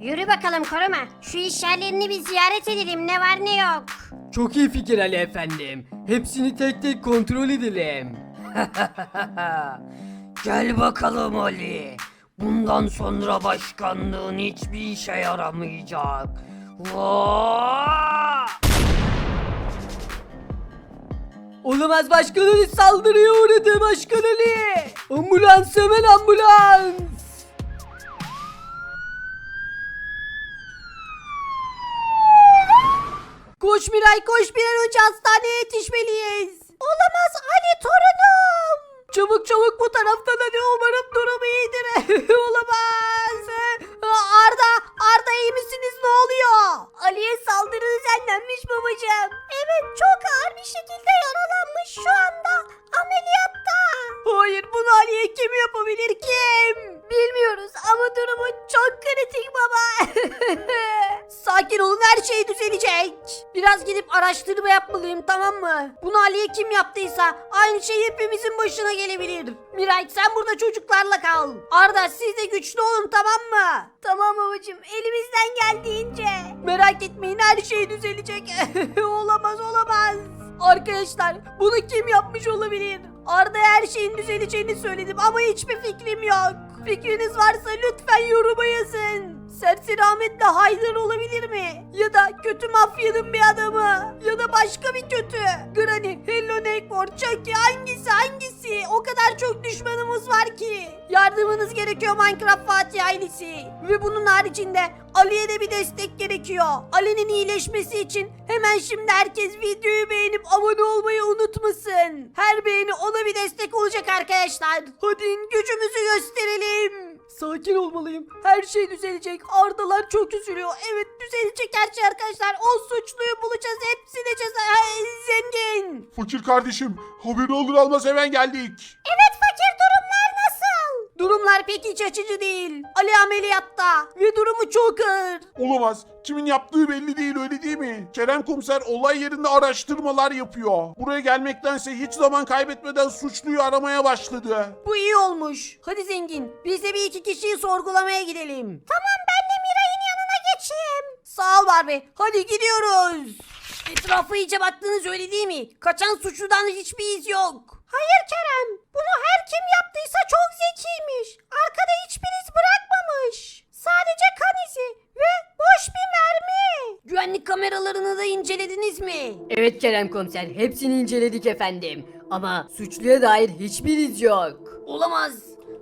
Yürü bakalım koruma. Şu iş bir ziyaret edelim ne var ne yok. Çok iyi fikir Ali efendim. Hepsini tek tek kontrol edelim. Gel bakalım Ali. Bundan sonra başkanlığın hiçbir işe yaramayacak. Vaa! Olamaz başkan Ali saldırıya uğradı başkan Ali. Ambulans hemen ambulans. Koş Miray koş bir an önce hastaneye yetişmeliyiz. Kim yaptıysa aynı şey hepimizin başına gelebilir. Miray sen burada çocuklarla kal. Arda siz de güçlü olun tamam mı? Tamam babacığım elimizden geldiğince. Merak etmeyin her şey düzelecek. olamaz olamaz. Arkadaşlar bunu kim yapmış olabilir? Arda her şeyin düzeleceğini söyledim ama hiçbir fikrim yok. Fikriniz varsa lütfen yoruma yazın. Serseri Ahmet de Haydar olabilir mi? Ya da kötü mafyanın bir adamı. Ya da başka bir kötü. Granny, Hello Neighbor, Chucky hangisi hangisi? O kadar çok düşmanımız var ki. Yardımınız gerekiyor Minecraft Fatih ailesi. Ve bunun haricinde Ali'ye de bir destek gerekiyor. Ali'nin iyileşmesi için hemen şimdi herkes videoyu beğenip abone olmayı unutmasın. Her beğeni ona bir destek olacak arkadaşlar. Hadi gücümüzü gösterelim. Sakin olmalıyım. Her şey düzelecek. Ardalar çok üzülüyor. Evet düzelecek her şey arkadaşlar. O suçluyu bulacağız. Hepsine ceza. Ay, Zengin. Fakir kardeşim haberi alır almaz hemen geldik. Evet fakir nasıl? Durumlar pek iç açıcı değil. Ali ameliyatta ve durumu çok ağır. Olamaz. Kimin yaptığı belli değil öyle değil mi? Kerem komiser olay yerinde araştırmalar yapıyor. Buraya gelmektense hiç zaman kaybetmeden suçluyu aramaya başladı. Bu iyi olmuş. Hadi zengin biz de bir iki kişiyi sorgulamaya gidelim. Tamam ben de Miray'ın yanına geçeyim. Sağ ol Barbie. Hadi gidiyoruz. Etrafa iyice baktınız öyle değil mi? Kaçan suçludan hiçbir iz yok. Hayır Kerem. Bunu her kim yaptıysa çok zekiymiş. Arkada hiçbir iz bırakmamış. Sadece kan izi ve boş bir mermi. Güvenlik kameralarını da incelediniz mi? Evet Kerem komiser hepsini inceledik efendim. Ama suçluya dair hiçbir iz yok. Olamaz.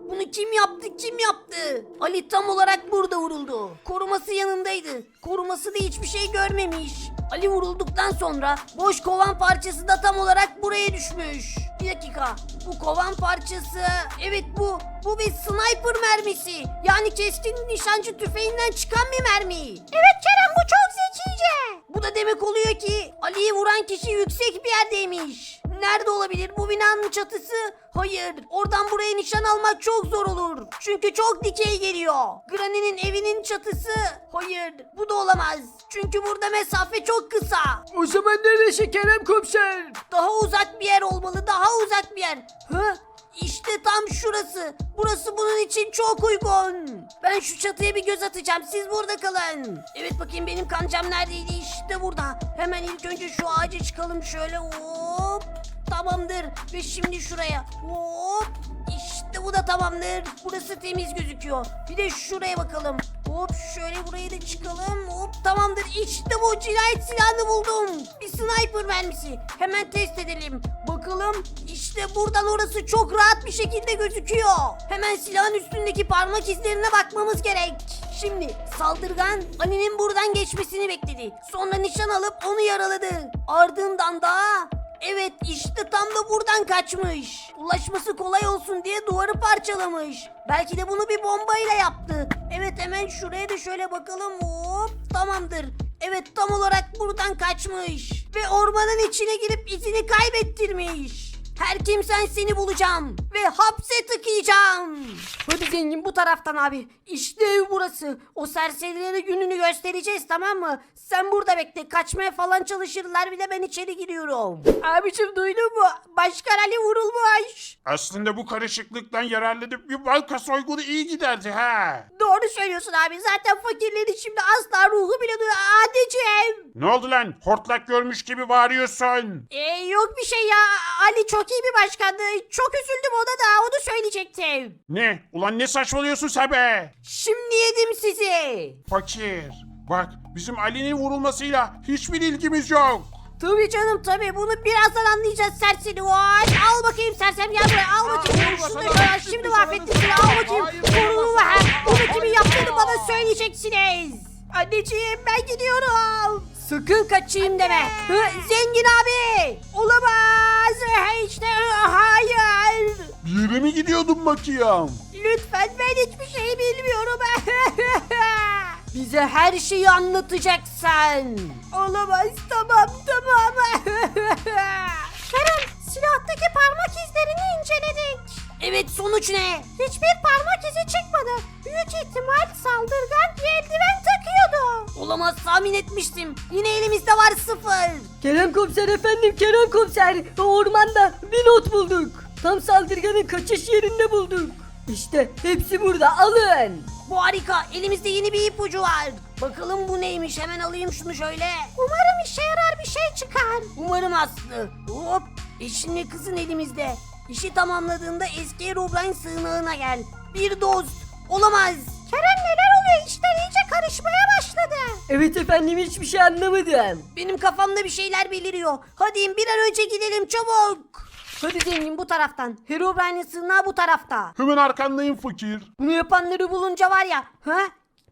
Bunu kim yaptı kim yaptı? Ali tam olarak burada vuruldu. Koruması yanındaydı. Koruması da hiçbir şey görmemiş. Ali vurulduktan sonra boş kovan parçası da tam olarak buraya düşmüş. Bir dakika. Bu kovan parçası... Evet bu. Bu bir sniper mermisi. Yani keskin nişancı tüfeğinden çıkan bir mermi. Evet Kerem bu çok zekice. Bu da demek oluyor ki Ali'yi vuran kişi yüksek bir yerdeymiş. Nerede olabilir bu binanın çatısı? Hayır. Oradan buraya nişan almak çok zor olur. Çünkü çok dikey geliyor. Granny'nin evinin çatısı? Hayır. Bu da olamaz. Çünkü burada mesafe çok kısa. O zaman neresi Kerem komiser? Daha uzak bir yer olmalı. Daha uzak bir yer. Hı? İşte tam şurası. Burası bunun için çok uygun. Ben şu çatıya bir göz atacağım. Siz burada kalın. Evet bakayım benim kancam neredeydi? İşte burada. Hemen ilk önce şu ağaca çıkalım şöyle. Hop. Tamamdır. Ve şimdi şuraya. Hop. İşte bu da tamamdır. Burası temiz gözüküyor. Bir de şuraya bakalım. Hop şöyle buraya da çıkalım. Hop tamamdır. İşte bu cinayet silahını buldum. Bir sniper mermisi. Hemen test edelim. Bakalım. İşte buradan orası çok rahat bir şekilde gözüküyor. Hemen silahın üstündeki parmak izlerine bakmamız gerek. Şimdi saldırgan Ali'nin buradan geçmesini bekledi. Sonra nişan alıp onu yaraladı. Ardından da Evet işte tam da buradan kaçmış. Ulaşması kolay olsun diye duvarı parçalamış. Belki de bunu bir bombayla yaptı. Evet hemen şuraya da şöyle bakalım. Hop tamamdır. Evet tam olarak buradan kaçmış. Ve ormanın içine girip izini kaybettirmiş. Her kimsen seni bulacağım ve hapse tıkayacağım. Hadi zengin bu taraftan abi. İşte ev burası. O serserilere gününü göstereceğiz tamam mı? Sen burada bekle. Kaçmaya falan çalışırlar bile ben içeri giriyorum. Abicim duydun mu? Başkan Ali vurulmuş. Aslında bu karışıklıktan yararlanıp bir banka soygunu iyi giderdi ha. Doğru söylüyorsun abi. Zaten fakirlerin şimdi asla ruhu bile duyuyor. Adeciğim. Ne oldu lan? Hortlak görmüş gibi bağırıyorsun. Ee, yok bir şey ya. Ali çok iyi bir başkandı. Çok üzüldüm ona da. Onu söyleyecektim. Ne? Ulan ne saçmalıyorsun sen be? Şimdi yedim sizi. Fakir. Bak bizim Ali'nin vurulmasıyla hiçbir ilgimiz yok. Tabii canım tabii. Bunu birazdan anlayacağız serseri. Vay. Al bakayım sersem gel buraya. Al bakayım. Şunu şöyle şimdi mahvettim seni. Al bakayım. Var. da- Bunu kimin yaptığını bana söyleyeceksiniz. Anneciğim ben gidiyorum. Sakın kaçayım deme. Hı, Zengin abi. Olamaz. İşte hayır. Bir yere mi gidiyordun bakayım? Lütfen ben hiçbir şey bilmiyorum. Bize her şeyi anlatacaksın. Olamaz tamam tamam. Kerem silahtaki parmak izlerini inceledik. Evet sonuç ne? Hiçbir parmak izi çıkmadı. Büyük ihtimal saldırgan bir eldiven takıyordu. Olamaz tahmin etmiştim. Yine elimizde var sıfır. Kerem komiser efendim Kerem komiser. Ormanda bir not bulduk. Tam saldırganın kaçış yerinde bulduk. İşte hepsi burada alın. Bu harika. Elimizde yeni bir ipucu var. Bakalım bu neymiş? Hemen alayım şunu şöyle. Umarım işe yarar bir şey çıkar. Umarım Aslı. Hop. Eşin ve kızın elimizde. İşi tamamladığında eski Herobrine sığınağına gel. Bir dost. Olamaz. Kerem neler oluyor? İşler iyice karışmaya başladı. Evet efendim hiçbir şey anlamadım. Benim kafamda bir şeyler beliriyor. Hadi bir an önce gidelim çabuk. Hadi zengin bu taraftan. Herobrine'in sığınağı bu tarafta. Hemen arkandayım fakir. Bunu yapanları bulunca var ya. Ha?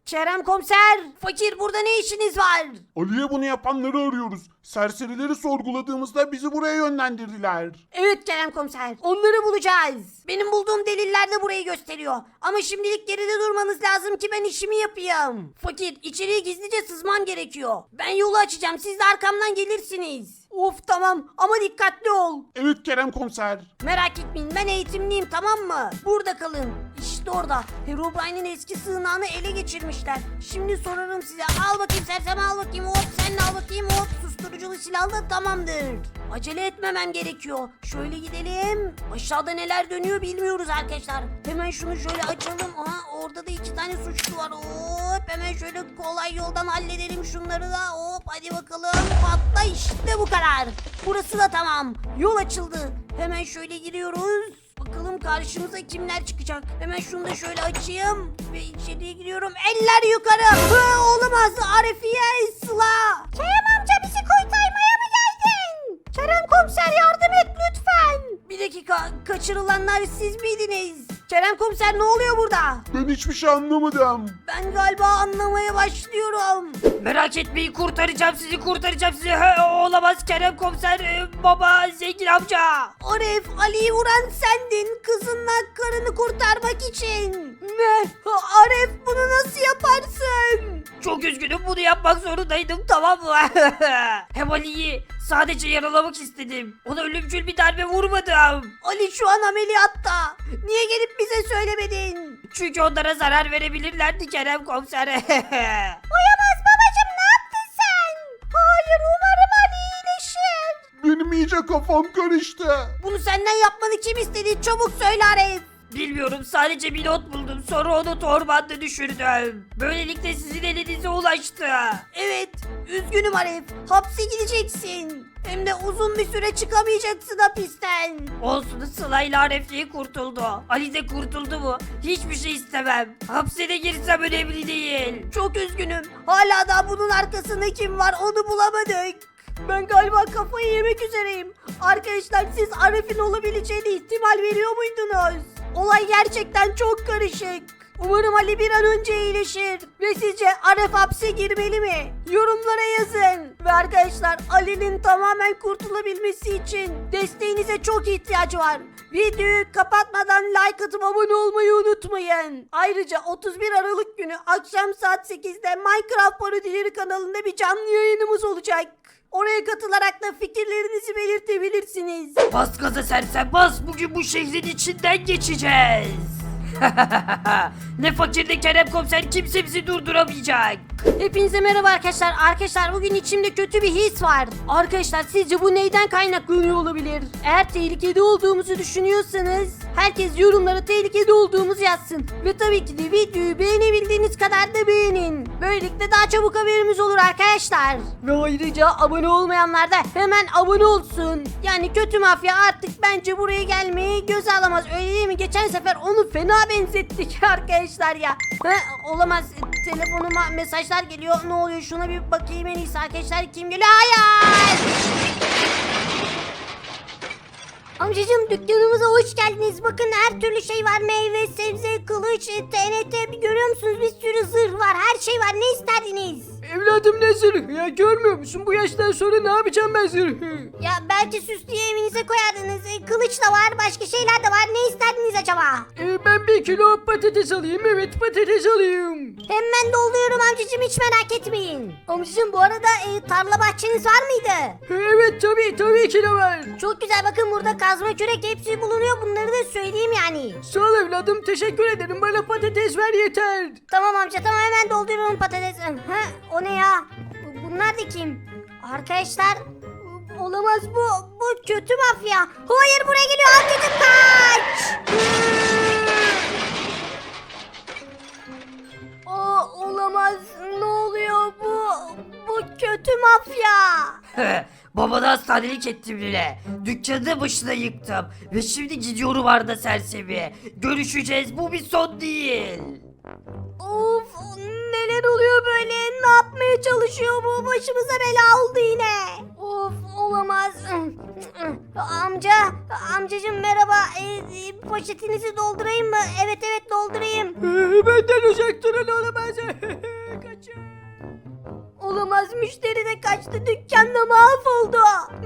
Kerem komiser. Fakir burada ne işiniz var? Ali'ye bunu yapanları arıyoruz. Serserileri sorguladığımızda bizi buraya yönlendirdiler. Evet Kerem komiser. Onları bulacağız. Benim bulduğum deliller de burayı gösteriyor. Ama şimdilik geride durmanız lazım ki ben işimi yapayım. Fakir içeriye gizlice sızmam gerekiyor. Ben yolu açacağım siz de arkamdan gelirsiniz. Of tamam ama dikkatli ol. Evet Kerem komiser. Merak etmeyin ben eğitimliyim tamam mı? Burada kalın. İşte orada. Herobrine'in eski sığınağını ele geçirmişler. Şimdi sorarım size. Al bakayım sersem al bakayım. Hop sen de al bakayım. Hop susturuculu silahla tamamdır. Acele etmemem gerekiyor. Şöyle gidelim. Aşağıda neler dönüyor bilmiyoruz arkadaşlar. Hemen şunu şöyle açalım. Aha orada da iki tane suçlu var. Hop hemen şöyle kolay yoldan halledelim şunları da. Hop hadi bakalım. Patla işte bu kadar. Burası da tamam. Yol açıldı. Hemen şöyle giriyoruz. Bakalım karşımıza kimler çıkacak. Hemen şunu da şöyle açayım. Ve içeriye giriyorum. Eller yukarı. Hı, olamaz. Arifiye Sıla. Kerem amca bizi kurtarmaya mı geldin? Kerem komiser yardım et lütfen. Bir dakika. Kaçırılanlar siz miydiniz? Kerem komiser ne oluyor burada? Ben hiçbir şey anlamadım. Ben galiba anlamaya başlıyorum. Merak etmeyin kurtaracağım sizi kurtaracağım sizi. He, olamaz Kerem komiser e, baba zengin amca. Arif Ali'yi vuran sendin kızınla karını kurtarmak için. Ne? Arif bunu nasıl yaparsın? Çok üzgünüm bunu yapmak zorundaydım tamam mı? Hem Ali'yi sadece yaralamak istedim. Ona ölümcül bir darbe vurmadım. Ali şu an ameliyatta. Niye gelip bize söylemedin? Çünkü onlara zarar verebilirlerdi Kerem komiser. Oyamaz babacım ne yaptın sen? Hayır umarım Ali iyileşir. Benim iyice kafam karıştı. Bunu senden yapmanı kim istedi? Çabuk söyle Arif. Bilmiyorum sadece bir not buldum sonra onu torbanda düşürdüm. Böylelikle sizin elinize ulaştı. Evet üzgünüm Arif hapse gideceksin. Hem de uzun bir süre çıkamayacaksın hapisten. Olsun Sıla ile Arif'liği kurtuldu. Ali de kurtuldu mu? Hiçbir şey istemem. Hapse de girsem önemli değil. Çok üzgünüm. Hala da bunun arkasında kim var onu bulamadık. Ben galiba kafayı yemek üzereyim. Arkadaşlar siz Arif'in olabileceğine ihtimal veriyor muydunuz? Olay gerçekten çok karışık. Umarım Ali bir an önce iyileşir. Ve sizce Arif hapse girmeli mi? Yorumlara yazın. Ve arkadaşlar Ali'nin tamamen kurtulabilmesi için desteğinize çok ihtiyacı var. Videoyu kapatmadan like atıp abone olmayı unutmayın. Ayrıca 31 Aralık günü akşam saat 8'de Minecraft Parodileri kanalında bir canlı yayınımız olacak. Oraya katılarak da fikirlerinizi belirtebilirsiniz. Bas gaza sersem bas bugün bu şehrin içinden geçeceğiz. ne fakir ne Kerem komiser kimse bizi durduramayacak. Hepinize merhaba arkadaşlar. Arkadaşlar bugün içimde kötü bir his var. Arkadaşlar sizce bu neyden kaynaklanıyor olabilir? Eğer tehlikede olduğumuzu düşünüyorsanız herkes yorumlara tehlikede olduğumuzu yazsın. Ve tabii ki de videoyu beğenebildiğiniz kadar da beğenin. Böylelikle daha çabuk haberimiz olur arkadaşlar. Ve ayrıca abone olmayanlar da hemen abone olsun. Yani kötü mafya artık bence buraya gelmeyi göze alamaz. Öyle değil mi? Geçen sefer onu fena benzettik arkadaşlar ya. Ha, olamaz. Telefonuma mesajlar geliyor. Ne oluyor? Şuna bir bakayım en iyisi arkadaşlar. Kim geliyor? Hayır! Amcacığım dükkanımıza hoş geldiniz. Bakın her türlü şey var. Meyve, sebze, kılıç, TNT. Görüyor musunuz? Bir sürü zırh var. Her şey var. Ne isterdiniz? Evladım ne zırhı ya görmüyor musun? Bu yaştan sonra ne yapacağım ben zırhı? Ya belki süslüye evinize koyardınız. E, Kılıç da var. Başka şeyler de var. Ne isterdiniz acaba? Ee, ben bir kilo patates alayım. Evet patates alayım. Hemen dolduruyorum amcacığım. Hiç merak etmeyin. Amcacığım bu arada e, tarla bahçeniz var mıydı? Evet tabii tabii ki de var. Çok güzel bakın burada kazma kürek hepsi bulunuyor bunları da söyleyeyim yani. Sağ ol evladım teşekkür ederim. Bana patates ver yeter. Tamam amca tamam hemen dolduruyorum patates. Ha, o ne ya? Bu- Bunlar da kim? Arkadaşlar olamaz bu bu kötü mafya. Hayır buraya geliyor amcacım kaç. Olamaz ne oluyor bu bu kötü mafya. Babana hastanelik ettim bile. Dükkanı başına yıktım. Ve şimdi gidiyorum Arda sersemi. Görüşeceğiz bu bir son değil. Of neler oluyor böyle? Ne yapmaya çalışıyor bu? Başımıza bela oldu yine. Of olamaz. Amca, amcacığım merhaba. Ee, poşetinizi doldurayım mı? Evet evet doldurayım. Ee, benden uzak durun olamaz. Kaçın. Olamaz müşteri de kaçtı. Dükkan da mahvoldu.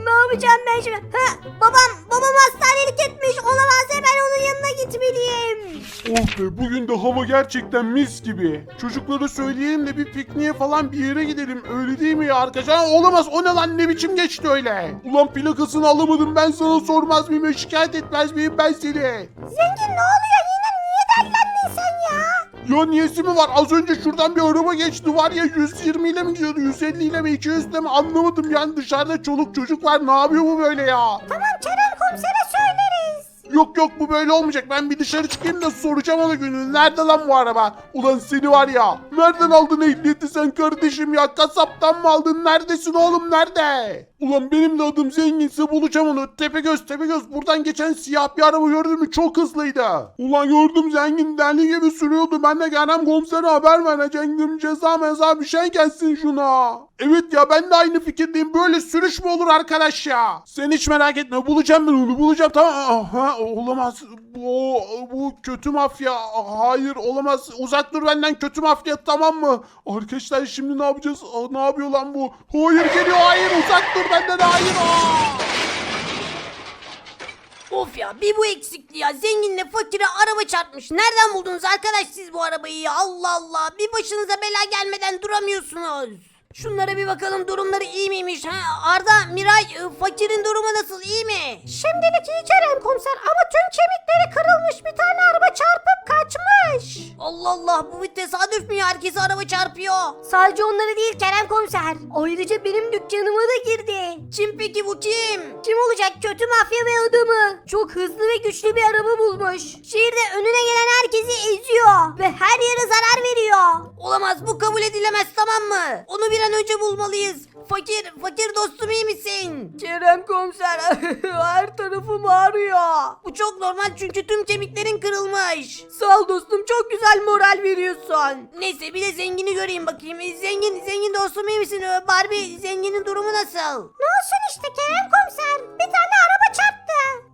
Ne yapacağım ben şimdi? Ha, babam, babam hastanelik etmiş. Olamaz hemen onun yanına gitmeliyim. Oh be bugün de hava gerçekten mis gibi. Çocuklara söyleyelim de bir pikniğe falan bir yere gidelim. Öyle değil mi ya arkadaşlar? Olamaz o ne lan ne biçim geçti öyle? Ulan plakasını alamadım ben sana sormaz mıyım? Şikayet etmez miyim ben seni? Zengin ne oluyor yine? Niye derlendin sen ya? Ya niyesi mi var? Az önce şuradan bir araba geçti var ya 120 ile mi gidiyordu? 150 ile mi 200 ile mi anlamadım yani dışarıda çoluk çocuk var ne yapıyor bu böyle ya? Tamam Kerem komisere söyleriz. Yok yok bu böyle olmayacak. Ben bir dışarı çıkayım da soracağım ona gününü. Nerede lan bu araba? Ulan seni var ya. Nereden aldın ehliyeti sen kardeşim ya? Kasaptan mı aldın? Neredesin oğlum nerede? Ulan benim de adım zenginse bulacağım onu. Tepegöz Tepegöz buradan geçen siyah bir araba gördün mü? Çok hızlıydı. Ulan gördüm zengin deli gibi sürüyordu. Ben de Kerem komisere haber vereceğim. Ceza meza bir şey gelsin şuna. Evet ya ben de aynı fikirdeyim. Böyle sürüş mü olur arkadaş ya? Sen hiç merak etme. Bulacağım ben onu. Bulacağım tamam. Aha, olamaz. Bu, bu kötü mafya. Hayır olamaz. Uzak dur benden kötü mafya tamam mı? Arkadaşlar şimdi ne yapacağız? Ne yapıyor lan bu? Hayır geliyor. Hayır uzak dur benden. Hayır. Aa! Of ya bir bu eksikti ya. Zenginle fakire araba çarpmış. Nereden buldunuz arkadaş siz bu arabayı ya? Allah Allah. Bir başınıza bela gelmeden duramıyorsunuz. Şunlara bir bakalım durumları iyi miymiş? Ha, Arda, Miray, e, fakirin durumu nasıl iyi mi? Şimdilik iyi Kerem komiser ama tüm kemikleri kırılmış bir tane araba çarpıp kaçmış. Allah Allah bu bir tesadüf mü ya? Herkese araba çarpıyor. Sadece onları değil Kerem komiser. Ayrıca benim dükkanıma da girdi. Kim peki bu kim? Kim olacak kötü mafya ve adamı? Çok hızlı ve güçlü bir araba bulmuş. Şehirde önüne gelen herkesi eziyor ve her yere zarar veriyor. Olamaz bu kabul edilemez tamam mı? Onu bir an önce bulmalıyız. Fakir, fakir dostum iyi misin? Kerem komiser her tarafım ağrıyor. Bu çok normal çünkü tüm kemiklerin kırılmış. Sağ ol dostum çok güzel moral veriyorsun. Neyse bir de zengini göreyim bakayım. Zengin, zengin dostum iyi misin? Barbie zenginin durumu nasıl? Ne olsun işte Kerem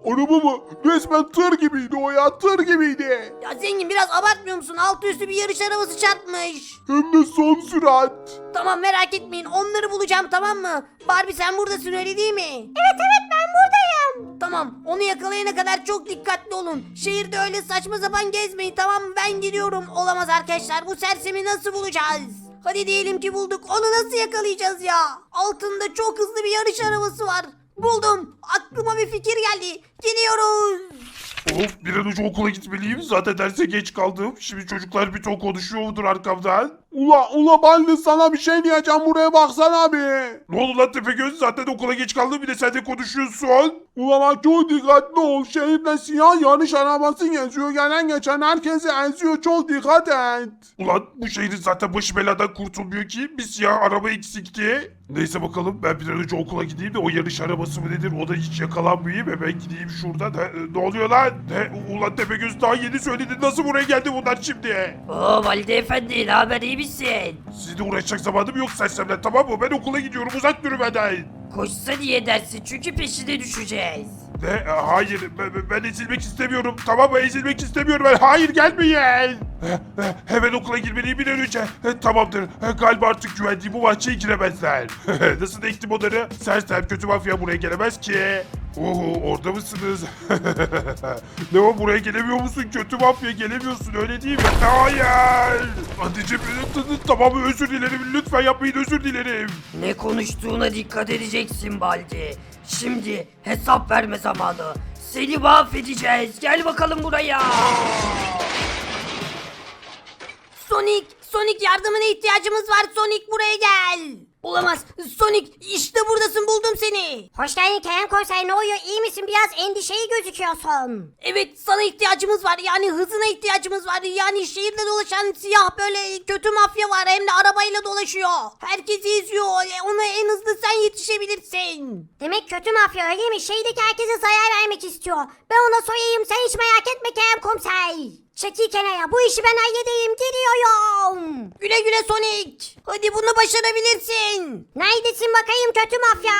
Araba mı? Resmen tır gibiydi o ya. Tır gibiydi. Ya zengin biraz abartmıyor musun? Altı üstü bir yarış arabası çarpmış. Hem de son sürat. Tamam merak etmeyin onları bulacağım tamam mı? Barbie sen buradasın öyle değil mi? Evet evet ben buradayım. Tamam onu yakalayana kadar çok dikkatli olun. Şehirde öyle saçma sapan gezmeyin tamam mı? Ben gidiyorum. Olamaz arkadaşlar bu sersemi nasıl bulacağız? Hadi diyelim ki bulduk. Onu nasıl yakalayacağız ya? Altında çok hızlı bir yarış arabası var. Buldum. Aklıma bir fikir geldi. Gidiyoruz. Of bir an önce okula gitmeliyim. Zaten derse geç kaldım. Şimdi çocuklar bir ton konuşuyor mudur arkamdan? Ula ula de sana bir şey diyeceğim buraya baksana abi. Ne oldu lan Tepegöz? Zaten okula geç kaldım bir de sen de konuşuyorsun. Ula bak çok dikkatli ol. Şehirde siyah yarış arabası geziyor. Gelen geçen herkesi eziyor. Çok dikkat et. Ulan bu şehrin zaten başı beladan kurtulmuyor ki. Bir siyah araba eksikti. Neyse bakalım ben bir an önce okula gideyim de o yarış arabası mı nedir o da hiç yakalanmayayım. Hemen gideyim şuradan. Ne, ne oluyor lan? Ne? Ulan Tepegöz daha yeni söyledi. Nasıl buraya geldi bunlar şimdi? Oo Valide Efendi ne haber iyi misin? Sizinle uğraşacak zamanım yok sersemler tamam mı? Ben okula gidiyorum uzak durun benden. Koşsa diye dersin çünkü peşine düşeceğiz. Ne? E, Hayır ben, ben- ezilmek istemiyorum tamam mı? Ezilmek istemiyorum ben. Hayır gelmeyin. E, e, Hemen okula girmeliyim bir önce. Tamamdır. Galiba artık güvendiğim bu bahçeye giremezler. Nasıl ektim onları? Sersem kötü mafya buraya gelemez ki. Oho orada mısınız? ne o buraya gelemiyor musun? Kötü mafya gelemiyorsun öyle değil mi? Hayır. Anneciğim tamam özür dilerim. Lütfen yapmayın özür dilerim. Ne konuştuğuna dikkat edeceksin Baldi. Şimdi hesap verme zamanı. Seni mahvedeceğiz. Gel bakalım buraya. Sonic, Sonic yardımına ihtiyacımız var. Sonic buraya gel. Olamaz. Sonic işte buradasın buldum seni. Hoş geldin Kerem Komiser ne oluyor iyi misin biraz endişeli gözüküyorsun. Evet sana ihtiyacımız var. Yani hızına ihtiyacımız var. Yani şehirde dolaşan siyah böyle kötü mafya var. Hem de arabayla dolaşıyor. Herkesi izliyor. E, Ona en hızlı sen yetişebilirsin. Demek kötü mafya öyle mi? Şehirdeki herkese zarar vermek istiyor. Ben ona soyayım sen hiç merak etme Kerem Komiser. Çekil kenara bu işi ben halledeyim geliyorum. Güle güle Sonic. Hadi bunu başarabilirsin. Neredesin bakayım kötü mafya?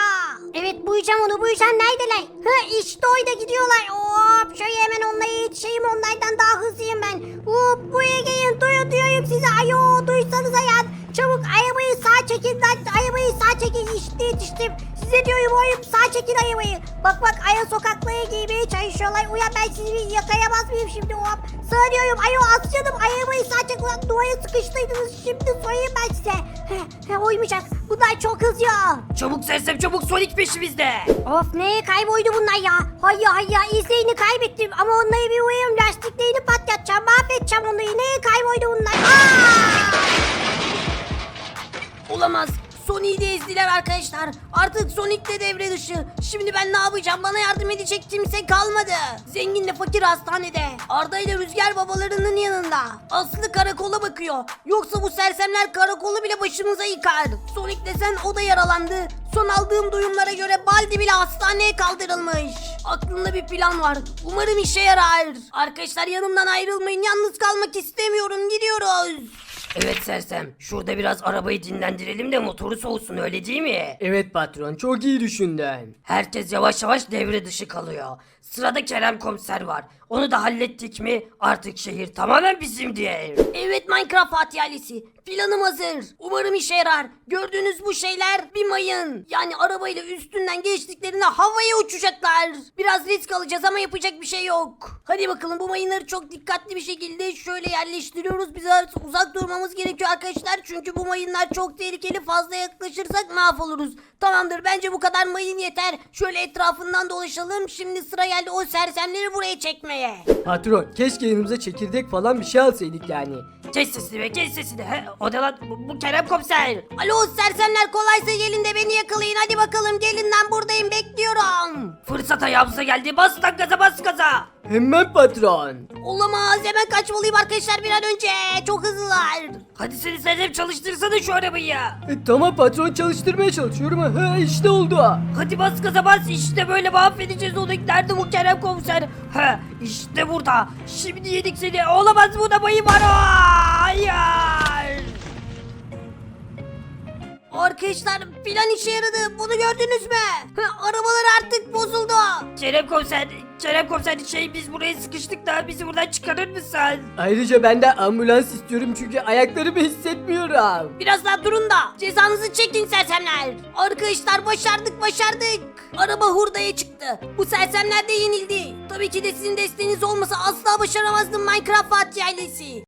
Evet buyacağım onu buyacağım neredeler? Hı işte oyda gidiyorlar. Hop şöyle hemen onlara yetişeyim onlardan daha hızlıyım ben. Hop buraya gelin duyun diyorum size. Ayo duysanız ayağın. Çabuk arabayı sağ çekin lan arabayı sağ çekin işte yetiştim. Size diyorum oğlum sağ çekin arabayı. Bak bak aya sokaklara girmeye çalışıyorlar. Uyan ben sizi bir yakayamaz mıyım şimdi hop. Sana diyorum ayo az canım arabayı sağ çek ulan duvara sıkıştıydınız şimdi soyayım ben size. He, he uymayacak bunlar çok hızlı. Çabuk sersem çabuk Sonic peşimizde. Of neye kayboldu bunlar ya? Hayya hayya izleyini kaybettim ama onları bir uyuyum lastiklerini patlatacağım mahvedeceğim onları. Neye kayboldu bunlar? Aa! Olamaz. Sonic'i de ezdiler arkadaşlar. Artık Sonic de devre dışı. Şimdi ben ne yapacağım? Bana yardım edecek kimse kalmadı. Zenginle fakir hastanede. Arda ile Rüzgar babalarının yanında. Aslı karakola bakıyor. Yoksa bu sersemler karakolu bile başımıza yıkar. Sonic desen o da yaralandı. Son aldığım duyumlara göre Baldi bile hastaneye kaldırılmış. Aklımda bir plan var. Umarım işe yarar. Arkadaşlar yanımdan ayrılmayın. Yalnız kalmak istemiyorum. Gidiyoruz. Evet Sersem, şurada biraz arabayı dinlendirelim de motoru soğusun öyle değil mi? Evet patron çok iyi düşündün. Herkes yavaş yavaş devre dışı kalıyor. Sırada Kerem komiser var. Onu da hallettik mi artık şehir tamamen bizimdir. Evet Minecraft Fatih ailesi. Planım hazır. Umarım işe yarar. Gördüğünüz bu şeyler bir mayın. Yani arabayla üstünden geçtiklerinde havaya uçacaklar. Biraz risk alacağız ama yapacak bir şey yok. Hadi bakalım bu mayınları çok dikkatli bir şekilde şöyle yerleştiriyoruz. Biz uzak durmamız gerekiyor arkadaşlar. Çünkü bu mayınlar çok tehlikeli. Fazla yaklaşırsak mahvoluruz. Tamamdır bence bu kadar mayın yeter. Şöyle etrafından dolaşalım. Şimdi sıra geldi o sersemleri buraya çekmeye. Patron keşke yanımıza çekirdek falan bir şey alsaydık yani. Kes sesini be kes sesini. He, o ne lan bu, bu Kerem komiser. Alo sersemler kolaysa gelin de beni yakalayın. Hadi bakalım gelin lan buradayım bekliyorum. Fırsat ayağımıza geldi. Bas lan gaza bas gaza. Hemen patron. Olamaz hemen kaçmalıyım arkadaşlar bir an önce. Çok hızlılar. Hadi seni Sedef çalıştırsana şu arabayı. E, tamam patron çalıştırmaya çalışıyorum. Ha işte oldu. Hadi bas gaza bas işte böyle mahvedeceğiz onu. Nerede bu Kerem komiser? Ha işte burada. Şimdi yedik seni. Olamaz bu da bayım var. Hayır. Arkadaşlar plan işe yaradı. Bunu gördünüz mü? Arabalar artık bozuldu. Kerem komiser Kerem komiser şey biz buraya sıkıştık da bizi buradan çıkarır mısın? Ayrıca ben de ambulans istiyorum çünkü ayaklarımı hissetmiyorum. Biraz daha durun da cezanızı çekin sersemler. Arkadaşlar başardık başardık. Araba hurdaya çıktı. Bu sersemler de yenildi. Tabii ki de sizin desteğiniz olmasa asla başaramazdım Minecraft Fatih ailesi.